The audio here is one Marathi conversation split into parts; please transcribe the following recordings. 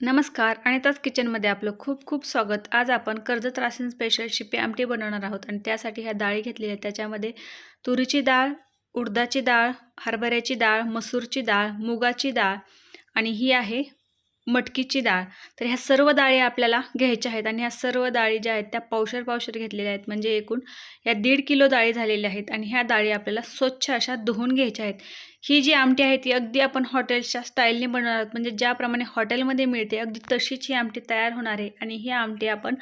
नमस्कार आणि किचनमध्ये आपलं खूप खूप स्वागत. आज आपण कर्जत राशन स्पेशल शिपी आमटी बनवणार आहोत आणि त्यासाठी ह्या डाळी घेतलेल्या आहेत. त्याच्यामध्ये तुरीची डाळ उडदाची डाळ हरभऱ्याची डाळ मसूरची डाळ मुगाची डाळ आणि ही आहे मटकीची डाळ. तर ह्या सर्व डाळी आपल्याला घ्यायच्या आहेत आणि ह्या सर्व डाळी ज्या आहेत त्या पावशर पावशर घेतलेल्या आहेत. म्हणजे एकूण या दीड किलो डाळी झालेल्या आहेत आणि ह्या डाळी आपल्याला स्वच्छ अशा धुवून घ्यायच्या आहेत. ही जी आमटी आहे ती अगदी आपण हॉटेलच्या स्टाईलने बनवणार आहोत. म्हणजे ज्याप्रमाणे हॉटेलमध्ये मिळते अगदी तशीच ही आमटी तयार होणार आहे आणि ही आमटी आपण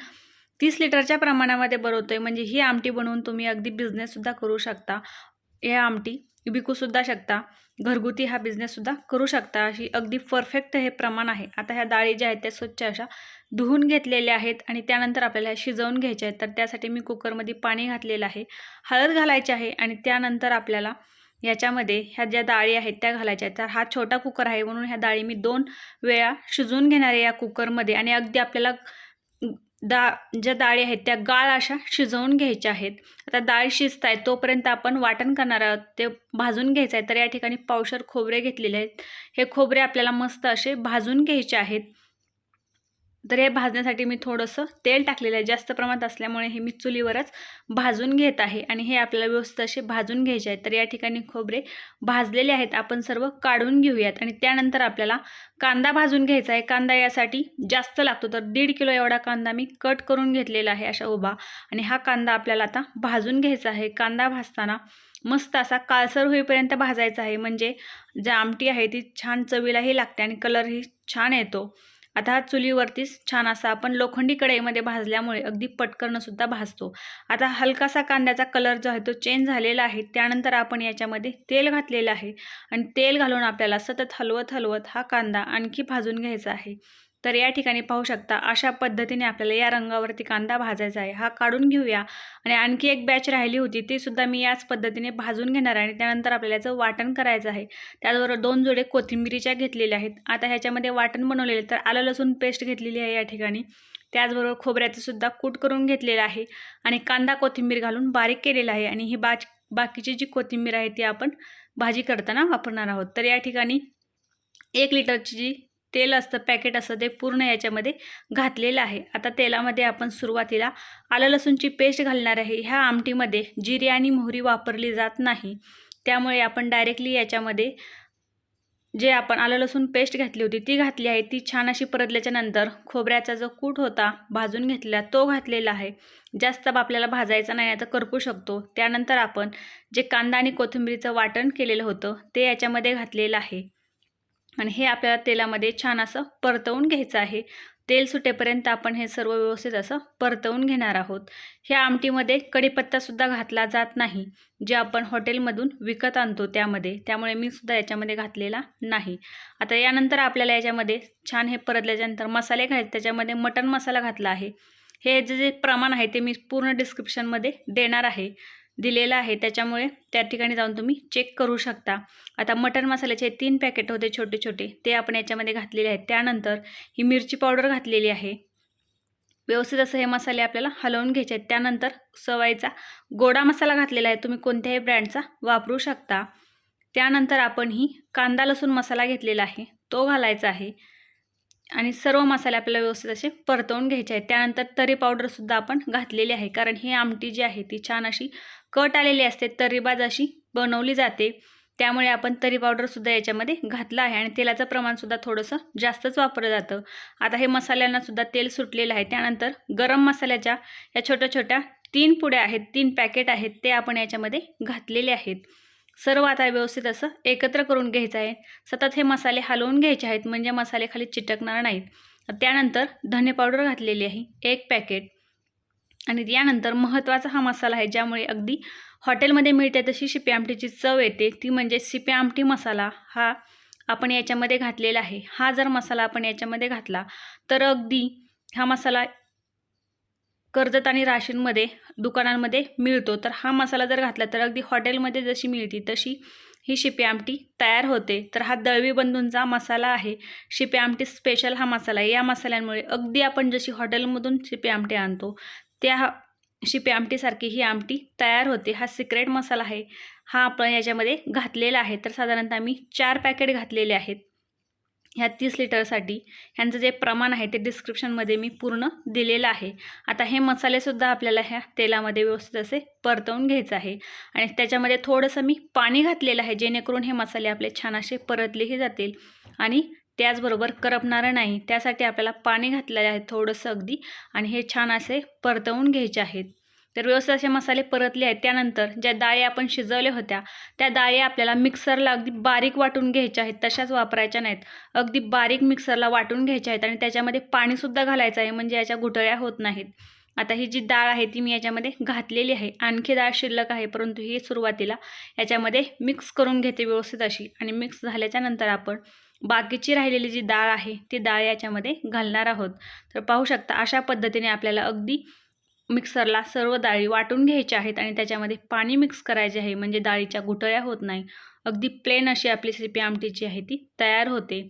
तीस लिटरच्या प्रमाणामध्ये बनवतो आहे म्हणजे ही आमटी बनवून तुम्ही अगदी बिझनेससुद्धा करू शकता. ह्या आमटी विकूसुद्धा शकता. घरगुती हा बिझनेससुद्धा करू शकता. अशी अगदी परफेक्ट हे प्रमाण आहे. आता ह्या डाळी ज्या आहेत त्या स्वच्छ अशा धुवून घेतलेल्या आहेत आणि त्यानंतर आपल्याला ह्या शिजवून घ्यायच्या आहेत. तर त्यासाठी मी कुकरमध्ये पाणी घातलेलं आहे. हळद घालायची आहे आणि त्यानंतर आपल्याला याच्यामध्ये ह्या ज्या डाळी आहेत त्या घालायच्या आहेत. तर हा छोटा कुकर आहे म्हणून ह्या डाळी मी दोन वेळा शिजवून घेणार आहे या कुकरमध्ये आणि अगदी आपल्याला डा ज्या डाळी आहेत त्या गाळ अशा शिजवून घ्यायच्या आहेत. आता डाळ शिजत आहे तोपर्यंत आपण वाटण करणार आहोत. ते भाजून घ्यायचं आहे तर या ठिकाणी पावशर खोबरे घेतलेले आहेत. हे खोबरे आपल्याला मस्त असे भाजून घ्यायचे आहेत. तर हे भाजण्यासाठी मी थोडंसं तेल टाकलेलं आहे. जास्त प्रमाणात असल्यामुळे हे मी चुलीवरच भाजून घेत आहे. आणि हे आपल्याला व्यवस्थित असे भाजून घ्यायचे आहेत. तर या ठिकाणी खोबरे भाजलेले आहेत. आपण सर्व काढून घेऊयात. आणि त्यानंतर आपल्याला कांदा भाजून घ्यायचा आहे. कांदा यासाठी जास्त लागतो. तर दीड किलो एवढा कांदा मी कट करून घेतलेला आहे अशा उभा. आणि हा कांदा आपल्याला आता भाजून घ्यायचा आहे. कांदा भाजताना मस्त असा काळसर होईपर्यंत भाजायचा आहे. म्हणजे जी आमटी आहे ती छान चवीलाही लागते आणि कलरही छान येतो. आता हा चुलीवरतीच छान असा आपण लोखंडी कढईमध्ये भाजल्यामुळे अगदी पटकनसुद्धा भाजतो. आता हलकासा कांद्याचा कलर जो आहे तो चेंज झालेला आहे. त्यानंतर आपण याच्यामध्ये तेल घातलेलं आहे. आणि तेल घालून आपल्याला सतत हलवत हलवत हा कांदा आणखी भाजून घ्यायचा आहे. तर या ठिकाणी पाहू शकता अशा पद्धतीने आपल्याला या रंगावरती कांदा भाजायचा आहे. हा काढून घेऊया. आणि आणखी एक बॅच राहिली होती. ती सुद्धा मी याच पद्धतीने भाजून घेणार आहे. आणि त्यानंतर आपल्याला याचं वाटण करायचं आहे. त्याचबरोबर दोन जोडे कोथिंबिरीच्या घेतलेल्या आहेत. आता ह्याच्यामध्ये वाटण बनवलेले तर आलं लसूण पेस्ट घेतलेली आहे या ठिकाणी. त्याचबरोबर खोबऱ्याचं सुद्धा कूट करून घेतलेलं आहे. आणि कांदा कोथिंबीर घालून बारीक केलेला आहे. आणि ही बाज बाकीची जी कोथिंबीर आहे ती आपण भाजी करताना वापरणार आहोत. तर या ठिकाणी एक लिटरची जी तेल असतं पॅकेट असतं ते पूर्ण याच्यामध्ये घातलेलं आहे. आता तेलामध्ये आपण सुरुवातीला आलं लसूणची पेस्ट घालणार आहे. ह्या आमटीमध्ये जिरे आणि मोहरी वापरली जात नाही. त्यामुळे आपण डायरेक्टली याच्यामध्ये जे आपण आलं लसूण पेस्ट घातली होती ती घातली आहे. ती छान अशी परतल्याच्या नंतर खोबऱ्याचा जो कूट होता भाजून घेतलेला तो घातलेला आहे. जास्त आपल्याला भाजायचा नाही आता करपू शकतो. त्यानंतर आपण जे कांदा आणि कोथिंबीरीचं वाटण केलेलं होतं ते याच्यामध्ये घातलेलं आहे. आणि हे आपल्याला तेलामध्ये छान असं परतवून घ्यायचं आहे. तेल सुटेपर्यंत आपण हे सर्व व्यवस्थित असं परतवून घेणार आहोत. ह्या आमटीमध्ये कढीपत्तासुद्धा घातला जात नाही. जे आपण हॉटेलमधून विकत आणतो त्यामध्ये. त्यामुळे मी सुद्धा याच्यामध्ये घातलेला नाही. आता यानंतर आपल्याला याच्यामध्ये छान हे परतल्याच्यानंतर मसाले घालायचे. त्याच्यामध्ये मटण मसाला घातला आहे. हे जे जे प्रमाण आहे ते मी पूर्ण डिस्क्रिप्शनमध्ये देणार आहे. दिलेलं आहे. त्याच्यामुळे त्या ठिकाणी जाऊन तुम्ही चेक करू शकता. आता मटन मसाल्याचे तीन पॅकेट होते छोटे छोटे ते आपण याच्यामध्ये घातलेले आहेत. त्यानंतर ही मिरची पावडर घातलेली आहे. व्यवस्थित असं हे मसाले आपल्याला हलवून घ्यायचे आहेत. त्यानंतर सवाईचा गोडा मसाला घातलेला आहे. तुम्ही कोणत्याही ब्रँडचा वापरू शकता. त्यानंतर आपण ही कांदा लसूण मसाला घेतलेला आहे. तो घालायचा आहे. आणि सर्व मसाले आपल्याला व्यवस्थित असे परतवून घ्यायचे आहेत. त्यानंतर तरी पावडरसुद्धा आपण घातलेली आहे. कारण ही आमटी जी आहे ती छान अशी कट आलेली असते. तरीबाज अशी बनवली जाते. त्यामुळे आपण तरी पावडरसुद्धा याच्यामध्ये घातलं आहे आणि तेलाचं प्रमाणसुद्धा थोडंसं जास्तच वापरलं जातं. आता हे मसाल्यांनासुद्धा तेल सुटलेलं आहे. त्यानंतर गरम मसाल्याच्या या छोट्या छोट्या तीन पुड्या आहेत तीन पॅकेट आहेत ते आपण याच्यामध्ये घातलेले आहेत. सर्व आता व्यवस्थित असं एकत्र करून घ्यायचं आहे. सतत हे मसाले हलवून घ्यायचे आहेत म्हणजे मसाले खाली चिटकणार नाहीत. त्यानंतर धने पावडर घातलेली आहे एक पॅकेट आणि यानंतर महत्त्वाचा हा मसाला आहे ज्यामुळे अगदी हॉटेलमध्ये मिळते तशी शिपी आमटीची चव येते. ती म्हणजे शिपी आमटी मसाला हा आपण याच्यामध्ये घातलेला आहे. हा जर मसाला आपण याच्यामध्ये घातला तर अगदी हा मसाला कर्जत आणि राशींमध्ये दुकानांमध्ये मिळतो. तर हा मसाला जर घातला तर अगदी हॉटेलमध्ये जशी मिळते तशी ही शिपी आमटी तयार होते. तर हा दळवी बंधूंचा मसाला आहे. शिपी आमटी स्पेशल हा मसाला आहे. या मसाल्यांमुळे अगदी आपण जशी हॉटेलमधून शिपी आमटी आणतो त्या शिपी आमटीसारखी ही आमटी तयार होते. हा सिक्रेट मसाला आहे. हा आपण याच्यामध्ये घातलेला आहे. तर साधारणतः मी चार पॅकेट घातलेले आहेत. ह्या तीस लिटरसाठी ह्यांचं जे प्रमाण आहे ते डिस्क्रिप्शनमध्ये मी पूर्ण दिलेलं आहे. आता हे मसालेसुद्धा आपल्याला ह्या तेलामध्ये व्यवस्थित असे परतवून घ्यायचं आहे. आणि त्याच्यामध्ये थोडंसं मी पाणी घातलेलं आहे जेणेकरून हे मसाले आपले छान असे परतलेही जातील. आणि त्याचबरोबर करपणारं नाही त्यासाठी आपल्याला पाणी घातलेलं आहे थोडंसं अगदी. आणि हे छान असे परतवून घ्यायचे आहेत. तर व्यवस्थित असे मसाले परतले आहेत त्यानंतर ज्या डाळी आपण शिजवल्या होत्या त्या डाळी आपल्याला मिक्सरला अगदी बारीक वाटून घ्यायच्या आहेत. तशाच वापरायच्या नाहीत. अगदी बारीक मिक्सरला वाटून घ्यायच्या आहेत आणि त्याच्यामध्ये पाणीसुद्धा घालायचं आहे म्हणजे याच्या घुटळ्या होत नाहीत. आता ही जी डाळ आहे ती मी याच्यामध्ये घातलेली आहे. आणखी डाळ शिल्लक आहे परंतु ही सुरुवातीला याच्यामध्ये मिक्स करून घेते व्यवस्थित अशी आणि मिक्स झाल्याच्यानंतर आपण बाकीची राहिलेली जी डाळ आहे ती डाळ याच्यामध्ये घालणार आहोत. तर पाहू शकता अशा पद्धतीने आपल्याला अगदी मिक्सरला सर्व डाळी वाटून घ्यायच्या आहेत आणि त्याच्यामध्ये पाणी मिक्स करायचे आहे म्हणजे डाळीच्या घुटळ्या होत नाही. अगदी प्लेन अशी आपली सिपी आमटी जी आहे ती तयार होते.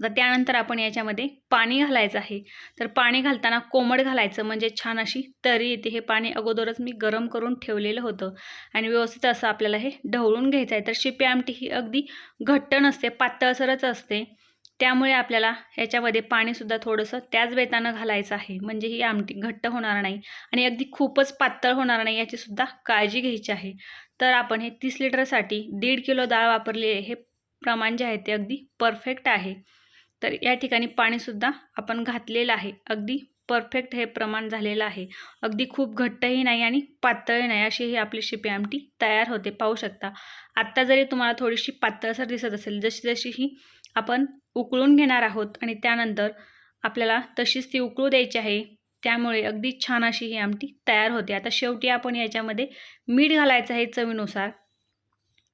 तर त्यानंतर आपण याच्यामध्ये पाणी घालायचं आहे. तर पाणी घालताना कोमट घालायचं म्हणजे छान अशी तरी येते. हे पाणी अगोदरच मी गरम करून ठेवलेलं होतं आणि व्यवस्थित असं आपल्याला हे ढवळून घ्यायचं आहे. तर शिपी आमटी ही अगदी घट्ट नसते पातळसरच असते. त्यामुळे आपल्याला ह्याच्यामध्ये पाणीसुद्धा थोडंसं त्याच बेतानं घालायचं आहे. म्हणजे ही आमटी घट्ट होणार नाही आणि अगदी खूपच पातळ होणार नाही याचीसुद्धा काळजी घ्यायची आहे. तर आपण हे तीस लिटरसाठी दीड किलो डाळ वापरली हे प्रमाण जे आहे ते अगदी परफेक्ट आहे. तर या ठिकाणी पाणीसुद्धा आपण घातलेलं आहे. अगदी परफेक्ट हे प्रमाण झालेलं आहे. अगदी खूप घट्टही नाही आणि पातळही नाही अशी ही आपली शिपी आमटी तयार होते. पाहू शकता. आत्ता जरी तुम्हाला थोडीशी पातळसर दिसत असेल जशी जशी ही आपण उकळून घेणार आहोत आणि त्यानंतर आपल्याला तशीच ती उकळू द्यायची आहे. त्यामुळे अगदी छान अशी ही आमटी तयार होते. आता शेवटी आपण याच्यामध्ये मीठ घालायचं आहे चवीनुसार.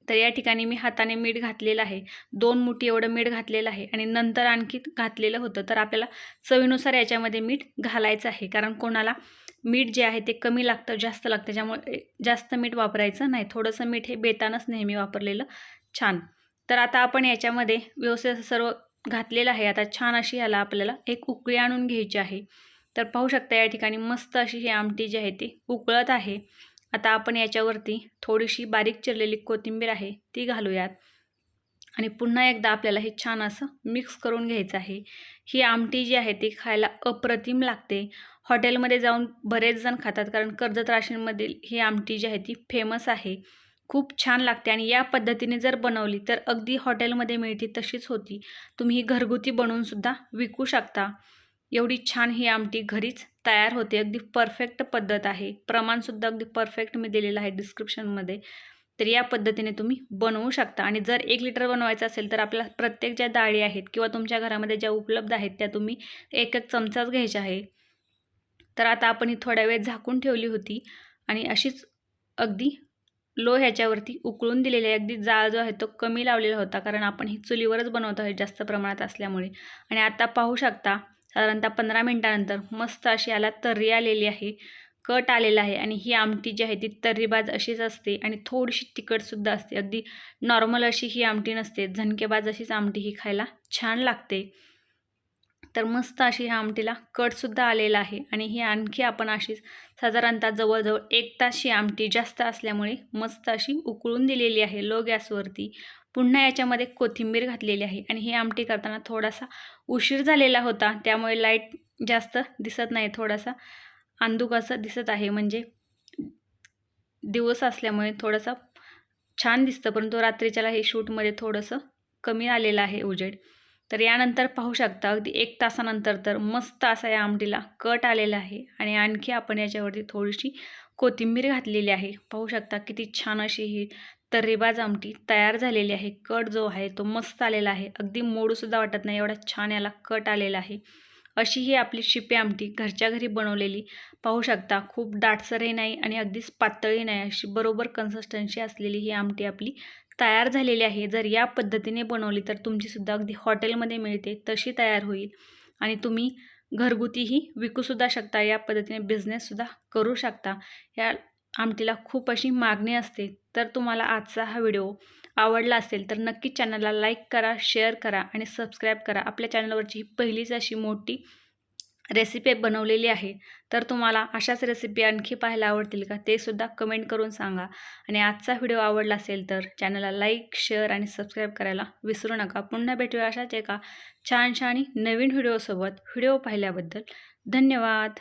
तर या ठिकाणी मी हाताने मीठ घातलेलं आहे. दोन मुठी एवढं मीठ घातलेलं आहे आणि नंतर आणखी घातलेलं होतं. तर आपल्याला चवीनुसार याच्यामध्ये मीठ घालायचं आहे. कारण कोणाला मीठ जे आहे ते कमी लागतं जास्त लागतं. ज्यामुळे जास्त मीठ वापरायचं नाही. थोडंसं मीठ हे बेतानच नेहमी वापरलेलं छान. तर आता आपण याच्यामध्ये व्यवस्थित सर्व घातलेलं आहे. आता छान अशी ह्याला आपल्याला एक उकळी आणून घ्यायची आहे. तर पाहू शकता या ठिकाणी मस्त अशी ही आमटी जी आहे ती उकळत आहे. आता आपण याच्यावरती थोडीशी बारीक चिरलेली कोथिंबीर आहे ती घालूयात. आणि पुन्हा एकदा आपल्याला हे छान असं मिक्स करून घ्यायचं आहे. ही आमटी जी आहे ती खायला अप्रतिम लागते. हॉटेलमध्ये जाऊन बरेच जण खातात कारण कर्जत राशींमधील ही आमटी जी आहे ती फेमस आहे. खूप छान लागते. आणि या पद्धतीने जर बनवली तर अगदी हॉटेलमध्ये मिळते तशीच होती. तुम्ही ही घरगुती बनवूनसुद्धा विकू शकता. एवढी छान ही आमटी घरीच तयार होते. अगदी परफेक्ट पद्धत आहे. प्रमाणसुद्धा अगदी परफेक्ट मी दिलेलं आहे डिस्क्रिप्शनमध्ये तर या पद्धतीने तुम्ही बनवू शकता. आणि जर एक लिटर बनवायचं असेल तर आपल्या प्रत्येक ज्या डाळी आहेत किंवा तुमच्या घरामध्ये ज्या उपलब्ध आहेत त्या तुम्ही एक एक चमचाच घ्यायच्या आहे. तर आता आपण ही थोड्या वेळ झाकून ठेवली होती. आणि अशीच अगदी लो ह्याच्यावरती उकळून दिलेले अगदी जाळ जो आहे तो कमी लावलेला होता. कारण आपण ही चुलीवरच बनवत आहे जास्त प्रमाणात असल्यामुळे. आणि आता पाहू शकता साधारणतः पंधरा मिनटानंतर मस्त अशी याला तर्री आलेली आहे. कट आलेला आहे. आणि ही आमटी जी आहे ती तर्रीबाज अशीच असते. आणि थोडीशी तिखटसुद्धा असते. अगदी नॉर्मल अशी ही आमटी नसते. झणकेबाज अशीच आमटी ही खायला छान लागते. तर मस्त अशी ह्या आमटीला कटसुद्धा आलेला आहे. आणि ही आणखी आपण अशीच साधारणतः जवळजवळ एक तास ही आमटी जास्त असल्यामुळे मस्त अशी उकळून दिलेली आहे लो गॅसवरती. पुन्हा याच्यामध्ये कोथिंबीर घातलेली आहे. आणि ही आमटी करताना थोडासा उशीर झालेला होता. त्यामुळे लाइट जास्त दिसत नाही. थोडासा अंदुक असं दिसत आहे. म्हणजे दिवस असल्यामुळे थोडंसं छान दिसतं. परंतु रात्रीच्याला हे शूटमध्ये थोडंसं कमी आलेलं आहे उजेड. तर यानंतर पाहू शकता अगदी एक तासानंतर तर मस्त असा या आमटीला कट आलेला आहे आणि आणखी आपण याच्यावरती थोडीशी कोथिंबीर घातलेली आहे. पाहू शकता किती छान अशी ही तर्रेबाज आमटी तयार झालेली आहे. कट जो आहे तो मस्त आलेला आहे. अगदी मोडूसुद्धा वाटत नाही एवढा छान याला कट आलेला आहे. अशी ही आपली शिपे आमटी घरच्या घरी बनवलेली. पाहू शकता खूप दाटसरही नाही आणि अगदीच पातळी नाही. अशी बरोबर कन्सिस्टन्सी असलेली ही आमटी आपली तयार झालेली आहे. जर या पद्धतीने बनवली तर तुमचीसुद्धा अगदी हॉटेलमध्ये मिळते. तशी तयार होईल. आणि तुम्ही घरगुतीही विकूसुद्धा शकता. या पद्धतीने बिझनेससुद्धा करू शकता. या आमटीला खूप अशी मागणी असते. तर तुम्हाला आजचा हा व्हिडिओ आवडला असेल तर नक्की चॅनलला लाईक करा शेअर करा आणि सबस्क्राईब करा. आपल्या चॅनलवरची ही पहिलीच अशी मोठी रेसिपी बनवलेली आहे. तर तुम्हाला अशाच रेसिपी आणखी पाहायला आवडतील का? ते सुद्धा कमेंट करून सांगा. आणि आजचा व्हिडिओ आवडला असेल तर चॅनलला लाईक शेअर आणि सबस्क्राईब करायला विसरू नका. पुन्हा भेटूया अशाच एका छानशा आणि नवीन व्हिडिओसोबत व्हिडिओ पाहिल्याबद्दल धन्यवाद.